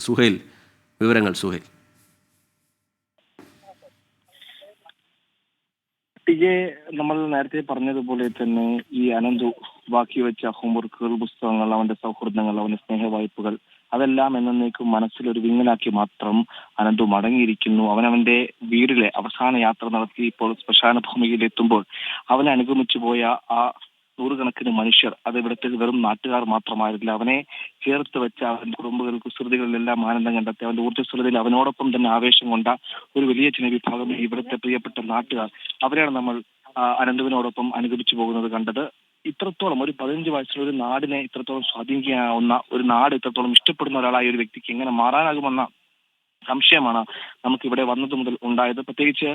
സുഹൈൽ വിവരങ്ങൾ സുഹേൽ. ടിജെ നമ്മൾ നേരത്തെ പറഞ്ഞതുപോലെ തന്നെ ഈ അനന്തു ബാക്കി വെച്ച ഹോംവർക്കുകൾ പുസ്തകങ്ങൾ അവന്റെ സൗഹൃദങ്ങൾ അവന്റെ സ്നേഹ വായ്പകൾ അതെല്ലാം എന്നേക്കും മനസ്സിലൊരു വിങ്ങലാക്കി മാത്രം അനന്തു മടങ്ങിയിരിക്കുന്നു. അവനവന്റെ വീടിലെ അവസാന യാത്ര നടത്തി ഇപ്പോൾ ശ്മശാന ഭൂമിയിൽ എത്തുമ്പോൾ അവനെ അനുഗമിച്ചു പോയ ആ നൂറുകണക്കിന് മനുഷ്യർ അത് ഇവിടുത്തെ വെറും നാട്ടുകാർ മാത്രമായിരുന്നില്ല. അവനെ ചേർത്ത് വെച്ച അവന്റെ കുടുംബങ്ങൾക്ക് കുസൃതികളിലെല്ലാം ആനന്ദം കണ്ടെത്തി. അവന്റെ ഊർജസ്വലതയിൽ അവനോടൊപ്പം തന്നെ ആവേശം കൊണ്ട ഒരു വലിയ ജനവിഭാഗം ഇവിടുത്തെ പ്രിയപ്പെട്ട നാട്ടുകാർ. അവരെയാണ് നമ്മൾ അനന്തുവിനോടൊപ്പം അനുഗമിച്ചു പോകുന്നത് കണ്ടത്. ഇത്രത്തോളം ഒരു പതിനഞ്ച് വയസ്സുള്ള ഒരു നാടിനെ ഇത്രത്തോളം സ്വാധീനിക്കാവുന്ന ഒരു നാട് ഇത്രത്തോളം ഇഷ്ടപ്പെടുന്ന ഒരാളായ ഒരു വ്യക്തിക്ക് എങ്ങനെ മാറാനാകുമെന്ന സംശയമാണ് നമുക്ക് ഇവിടെ വന്നത് മുതൽ ഉണ്ടായത്. പ്രത്യേകിച്ച്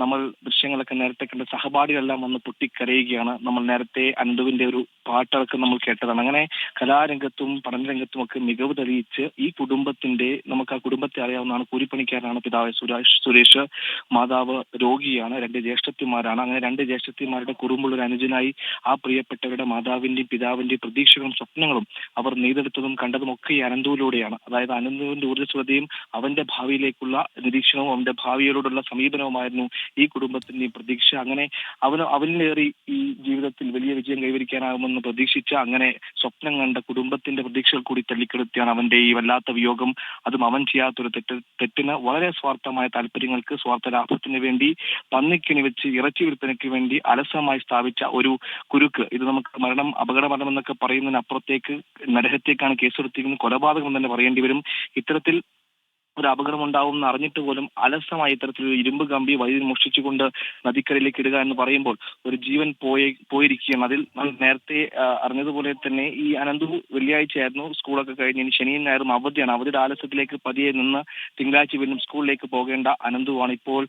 നമ്മൾ ദൃശ്യങ്ങളൊക്കെ നേരത്തെ കണ്ട സഹപാഠികളെല്ലാം വന്ന് പൊട്ടിക്കരയുകയാണ്. നമ്മൾ നേരത്തെ അനന്തുവിന്റെ ഒരു പാട്ടൊക്കെ നമ്മൾ കേട്ടതാണ്. അങ്ങനെ കലാരംഗത്തും പഠനരംഗത്തും ഒക്കെ മികവ് തെളിയിച്ച് ഈ കുടുംബത്തിന്റെ നമുക്ക് ആ കുടുംബത്തെ അറിയാവുന്നതാണ് കൂലിപ്പണിക്കാരനാണ് പിതാവ് സുരേഷ് സുരേഷ് മാതാവ് രോഗിയാണ് രണ്ട് ജ്യേഷ്ഠത്തിമാരാണ്. അങ്ങനെ രണ്ട് ജ്യേഷ്ഠത്തിമാരുടെ കുറുമ്പുള്ള ഒരു അനുജനായി ആ പ്രിയപ്പെട്ടവരുടെ മാതാവിന്റെയും പിതാവിന്റെയും പ്രതീക്ഷകളും സ്വപ്നങ്ങളും അവർ നെയ്തെടുത്തതും കണ്ടതും ഒക്കെ ഈ അനന്തുവിലൂടെയാണ്. അതായത് അനന്തുവിന്റെ ഊർജസ്വതയും അവന്റെ ഭാവിയിലേക്കുള്ള നിരീക്ഷണവും അവന്റെ ഭാവിയോടുള്ള സമീപനവുമായിരുന്നു ഈ കുടുംബത്തിന്റെയും പ്രതീക്ഷ. അങ്ങനെ അവന് അവനിലേറി ഈ ജീവിതത്തിൽ വലിയ വിജയം കൈവരിക്കാനാകുമെന്ന് പ്രതീക്ഷിച്ച അങ്ങനെ സ്വപ്നം കണ്ട കുടുംബത്തിന്റെ പ്രതീക്ഷകൾ കൂടി തള്ളിക്കെടുത്തിയാണ് അവന്റെ ഈ വല്ലാത്ത വിയോഗം. അതും അവൻ ചെയ്യാത്തൊരു തെറ്റ് തെറ്റിന് വളരെ സ്വാർത്ഥമായ താല്പര്യങ്ങൾക്ക് സ്വാർത്ഥ ലാഭത്തിന് വേണ്ടി പന്നിക്കിണി വെച്ച് ഇറച്ചി വിൽപ്പനയ്ക്ക് വേണ്ടി അലസമായി സ്ഥാപിച്ച ഒരു കുരുക്ക്. ഇത് നമുക്ക് മരണം അപകട മരണം എന്നൊക്കെ പറയുന്നതിനപ്പുറത്തേക്ക് നരഹത്യക്കാണ് കേസെടുത്തിരിക്കുന്നത്. കൊലപാതകം എന്ന് തന്നെ പറയേണ്ടി വരും. ഇത്തരത്തിൽ ഒരു അപകടം ഉണ്ടാവും എന്ന് അറിഞ്ഞിട്ട് പോലും അലസമായി ഇത്തരത്തിലൊരു ഇരുമ്പ് കമ്പി വൈദ്യുതി മോഷ്ടിച്ചുകൊണ്ട് നദിക്കരയിലേക്ക് ഇടുക എന്ന് പറയുമ്പോൾ ഒരു ജീവൻ പോയി പോയിരിക്കുകയാണ്. അതിൽ നേരത്തെ അറിഞ്ഞതുപോലെ തന്നെ ഈ അനന്തു വെള്ളിയാഴ്ചയായിരുന്നു സ്കൂളൊക്കെ കഴിഞ്ഞ് ഇനി ശനിയും ഞായറും അവധിയാണ്. അവധിയുടെ ആലസ്യത്തിലേക്ക് പതിയെ നിന്ന് തിങ്കളാഴ്ച വീണ്ടും സ്കൂളിലേക്ക് പോകേണ്ട അനന്തുവാണ് ഇപ്പോൾ.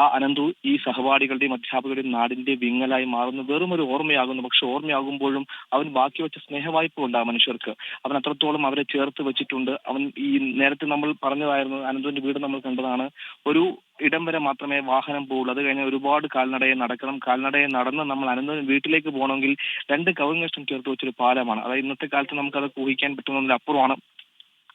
ആ അനന്തു ഈ സഹപാഠികളുടെയും അധ്യാപകരുടെയും നാടിന്റെ വിങ്ങലായി മാറുന്നു. വെറും ഒരു ഓർമ്മയാകുന്നു. പക്ഷെ ഓർമ്മയാകുമ്പോഴും അവൻ ബാക്കി വെച്ച സ്നേഹവായ്പ ഉണ്ട് ആ മനുഷ്യർക്ക്. അവൻ അത്രത്തോളം അവരെ ചേർത്ത് വെച്ചിട്ടുണ്ട്. അവൻ ഈ നേരത്തെ നമ്മൾ പറഞ്ഞതായിരുന്നു അനന്തുവിന്റെ വീട് നമ്മൾ കണ്ടതാണ്. ഒരു ഇടം വരെ മാത്രമേ വാഹനം പോകുള്ളൂ അത് കഴിഞ്ഞാൽ ഒരുപാട് കാൽനടയെ നടക്കണം. കാൽനടയെ നടന്ന് നമ്മൾ അനന്തവിന് വീട്ടിലേക്ക് പോകണമെങ്കിൽ രണ്ട് കവുങ്ങഷ്ടം ചേർത്ത് വെച്ചൊരു പാലമാണ്. അതായത് ഇന്നത്തെ കാലത്ത് നമുക്കത് ഊഹിക്കാൻ പറ്റുന്നതിന്റെ അപ്പുറമാണ്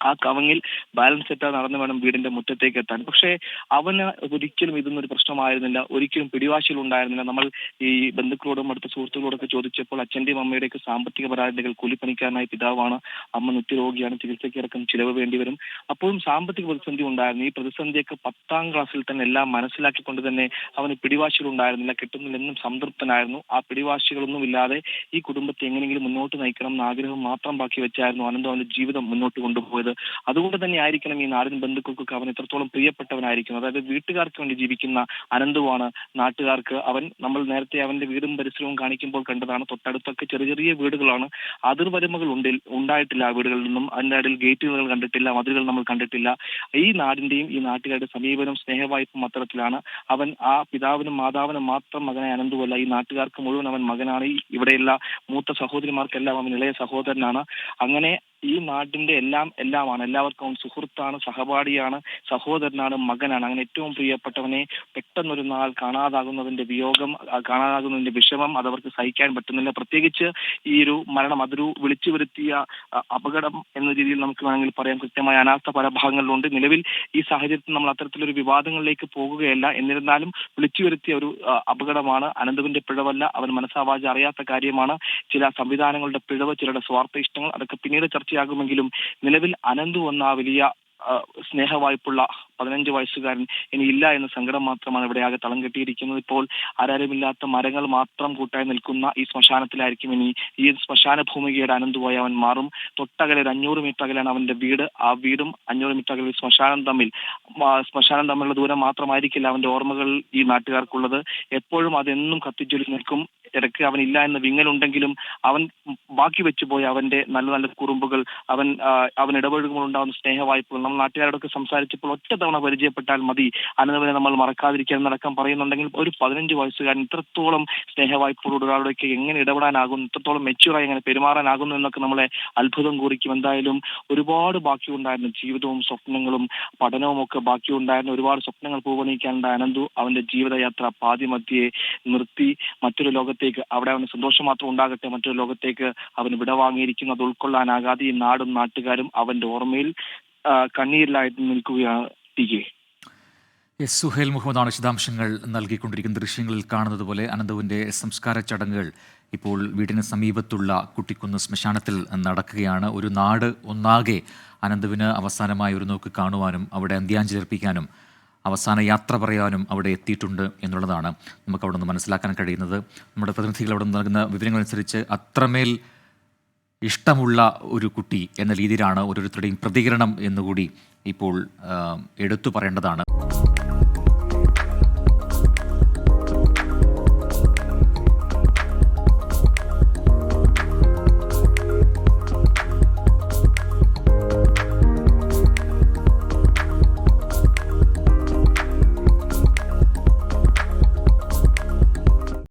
ആ കവങ്ങിൽ ബാലൻസ് സെറ്റാ നടന്നു വേണം വീടിന്റെ മുറ്റത്തേക്ക് എത്താൻ. പക്ഷേ അവന് ഒരിക്കലും ഇതൊന്നും ഒരു പ്രശ്നമായിരുന്നില്ല. ഒരിക്കലും പിടിവാശികൾ ഉണ്ടായിരുന്നില്ല. നമ്മൾ ഈ ബന്ധുക്കളോടും അടുത്ത സുഹൃത്തുക്കളോടൊക്കെ ചോദിച്ചപ്പോൾ അച്ഛന്റെയും അമ്മയുടെയൊക്കെ സാമ്പത്തിക പരാതികൾ കൂലിപ്പണിക്കാരനായ പിതാവാണ് അമ്മ നിത്യരോഗിയാണ് ചികിത്സയ്ക്ക് ഇറക്കം ചിലവ് വേണ്ടി വരും അപ്പോഴും സാമ്പത്തിക പ്രതിസന്ധി ഉണ്ടായിരുന്നു. ഈ പ്രതിസന്ധിയൊക്കെ പത്താം ക്ലാസ്സിൽ തന്നെ എല്ലാം മനസ്സിലാക്കിക്കൊണ്ട് തന്നെ അവന് പിടിവാശികൾ ഉണ്ടായിരുന്നില്ല കിട്ടുന്നില്ലെന്നും സംതൃപ്തനായിരുന്നു. ആ പിടിവാശികളൊന്നും ഇല്ലാതെ ഈ കുടുംബത്തെ എങ്ങനെയെങ്കിലും മുന്നോട്ട് നയിക്കണം എന്ന ആഗ്രഹം മാത്രം ബാക്കി വെച്ചായിരുന്നു അനന്ത് അവന്റെ ജീവിതം മുന്നോട്ട് കൊണ്ടുപോയത്. അതുകൊണ്ട് തന്നെ ആയിരിക്കണം ഈ നാടിന് ബന്ധുക്കൾക്കൊക്കെ അവൻ എത്രത്തോളം പ്രിയപ്പെട്ടവനായിരിക്കുന്നത്. അതായത് വീട്ടുകാർക്ക് വേണ്ടി ജീവിക്കുന്ന അനന്തുവാണ് നാട്ടുകാർക്ക്. അവൻ നമ്മൾ നേരത്തെ അവന്റെ വീടും പരിസരവും കാണിക്കുമ്പോൾ കണ്ടതാണ്. തൊട്ടടുത്തൊക്കെ ചെറിയ ചെറിയ വീടുകളാണ്. അതിർവരമ്പുകൾ ഉണ്ടിൽ ഉണ്ടായിട്ടില്ല ആ വീടുകളിൽ നിന്നും. അതിന്റെ ഇടയിൽ ഗേറ്റുകൾ കണ്ടിട്ടില്ല മതിലുകൾ നമ്മൾ കണ്ടിട്ടില്ല. ഈ നാടിന്റെയും ഈ നാട്ടുകാരുടെ സമീപനം സ്നേഹവായ്പും അത്തരത്തിലാണ്. അവൻ ആ പിതാവിനും മാതാവിനും മാത്രം മകനെ അനന്തുവല്ല. ഈ നാട്ടുകാർക്ക് മുഴുവൻ അവൻ മകനാണ്. ഇവിടെയുള്ള മൂത്ത സഹോദരിമാർക്കെല്ലാം അവൻ ഇളയ സഹോദരനാണ്. അങ്ങനെ ഈ നാടിന്റെ എല്ലാം എല്ലാമാണ്. എല്ലാവർക്കും സുഹൃത്താണ് സഹപാഠിയാണ് സഹോദരനാണ് മകനാണ്. അങ്ങനെ ഏറ്റവും പ്രിയപ്പെട്ടവനെ പെട്ടെന്നൊരു നാൾ കാണാതാകുന്നതിന്റെ വിയോഗം കാണാതാകുന്നതിന്റെ വിഷമം അതവർക്ക് സഹിക്കാൻ പറ്റുന്നില്ല. പ്രത്യേകിച്ച് ഈ ഒരു മരണം അതൊരു വിളിച്ചു വരുത്തിയ അപകടം എന്ന രീതിയിൽ നമുക്ക് വേണമെങ്കിൽ പറയാം. കൃത്യമായ അനാസ്ഥ പല ഭാഗങ്ങളിലുണ്ട്. നിലവിൽ ഈ സാഹചര്യത്തിൽ നമ്മൾ അത്തരത്തിലൊരു വിവാദങ്ങളിലേക്ക് പോകുകയല്ല. എന്നിരുന്നാലും വിളിച്ചു വരുത്തിയ ഒരു അപകടമാണ്. അനന്തുവിന്റെ പിഴവല്ല. അവൻ മനസ്സാവാജ അറിയാത്ത കാര്യമാണ്. ചില സംവിധാനങ്ങളുടെ പിഴവ് ചിലരുടെ സ്വാർത്ഥ ഇഷ്ടങ്ങൾ അതൊക്കെ പിന്നീട് ചർച്ചയാകുമെങ്കിലും നിലവിൽ അനന്തു എന്ന വലിയ സ്നേഹവായ്പുള്ള പതിനഞ്ച് വയസ്സുകാരൻ ഇനി ഇല്ല എന്ന സങ്കടം മാത്രമാണ് ഇവിടെ ആകെ തളം കെട്ടിയിരിക്കുന്നത്. ഇപ്പോൾ ആരാരുമില്ലാത്ത മരങ്ങൾ മാത്രം കൂട്ടായി നിൽക്കുന്ന ഈ ശ്മശാനത്തിലായിരിക്കും ഇനി ഈ ശ്മശാന ഭൂമികയുടെ അനന്തുവായി അവൻ മാറും. തൊട്ടകലെ ഒരു അഞ്ഞൂറ് മീറ്റർ അകലെയാണ് അവന്റെ വീട്. ആ വീടും അഞ്ഞൂറ് മീറ്റർ അകലെ ശ്മശാനം തമ്മിൽ ശ്മശാനം തമ്മിലുള്ള ദൂരം മാത്രമായിരിക്കില്ല അവന്റെ ഓർമ്മകൾ ഈ നാട്ടുകാർക്കുള്ളത്. എപ്പോഴും അതെന്നും കത്തിജ്വലിച്ച് നിൽക്കും. ഇടയ്ക്ക് അവൻ ഇല്ല എന്ന വിങ്ങലുണ്ടെങ്കിലും അവൻ ബാക്കി വെച്ചു പോയ അവന്റെ നല്ല നല്ല കുറുമ്പുകൾ അവൻ അവൻ ഇടപഴകുമ്പോൾ ഉണ്ടാകുന്ന സ്നേഹവായ്പകൾ നമ്മൾ നാട്ടുകാരോടൊക്കെ സംസാരിച്ചപ്പോൾ ഒറ്റ തവണ പരിചയപ്പെട്ടാൽ മതി. അനന്തവനെ നമ്മൾ മറക്കാതിരിക്കാൻ നടക്കാൻ പറയുന്നുണ്ടെങ്കിൽ ഒരു പതിനഞ്ച് വയസ്സുകാരൻ ഇത്രത്തോളം സ്നേഹവായ്പകളോട് ഒരാളോടൊക്കെ എങ്ങനെ ഇടപെടാനാകുന്നു ഇത്രത്തോളം മെച്യൂറായി എങ്ങനെ പെരുമാറാനാകുന്നു എന്നൊക്കെ നമ്മളെ അത്ഭുതം കുറിക്കും. എന്തായാലും ഒരുപാട് ബാക്കിയുണ്ടായിരുന്നു. ജീവിതവും സ്വപ്നങ്ങളും പഠനവും ഒക്കെ ബാക്കിയുണ്ടായിരുന്ന. ഒരുപാട് സ്വപ്നങ്ങൾ പൂവണിക്കാനുണ്ടായ അനന്തു അവന്റെ ജീവിതയാത്ര പാതിമധ്യയെ നിർത്തി. മറ്റൊരു ലോകത്തേക്ക് അവിടെ അവന് സന്തോഷം മാത്രം ഉണ്ടാകട്ടെ മറ്റൊരു ലോകത്തേക്ക് അവന് വിടവാങ്ങിയിരിക്കുന്നു അത് ഉൾക്കൊള്ളാനാകാതെ ഈ നാടും നാട്ടുകാരും അവന്റെ ഓർമ്മയിൽ കണ്ണീരിലായിട്ട് നിൽക്കുകയാണ് ടി കെ. എസ് സുഹേൽ മുഹമ്മദാണ് വിശദാംശങ്ങൾ നൽകിക്കൊണ്ടിരിക്കുന്ന ദൃശ്യങ്ങളിൽ കാണുന്നത് പോലെ അനന്തവിന്റെ സംസ്കാര ചടങ്ങുകൾ ഇപ്പോൾ വീടിന് സമീപത്തുള്ള കുട്ടിക്കുന്ന് ശ്മശാനത്തിൽ നടക്കുകയാണ്. ഒരു നാട് ഒന്നാകെ അനന്തവിന് അവസാനമായി ഒരു നോക്ക് കാണുവാനും അവിടെ അന്ത്യാഞ്ജലി അർപ്പിക്കാനും അവസാന യാത്ര പറയാനും അവിടെ എത്തിയിട്ടുണ്ട് എന്നുള്ളതാണ് നമുക്ക് അവിടെ നിന്ന് മനസ്സിലാക്കാൻ കഴിയുന്നത്. നമ്മുടെ പ്രതിനിധികൾ അവിടെ നിന്ന് നൽകുന്ന വിവരങ്ങളനുസരിച്ച് അത്രമേൽ ഇഷ്ടമുള്ള ഒരു കുട്ടി എന്ന രീതിയിലാണ് ഓരോരുത്തരുടെയും പ്രതികരണം എന്നുകൂടി ഇപ്പോൾ എടുത്തു പറയേണ്ടതാണ്.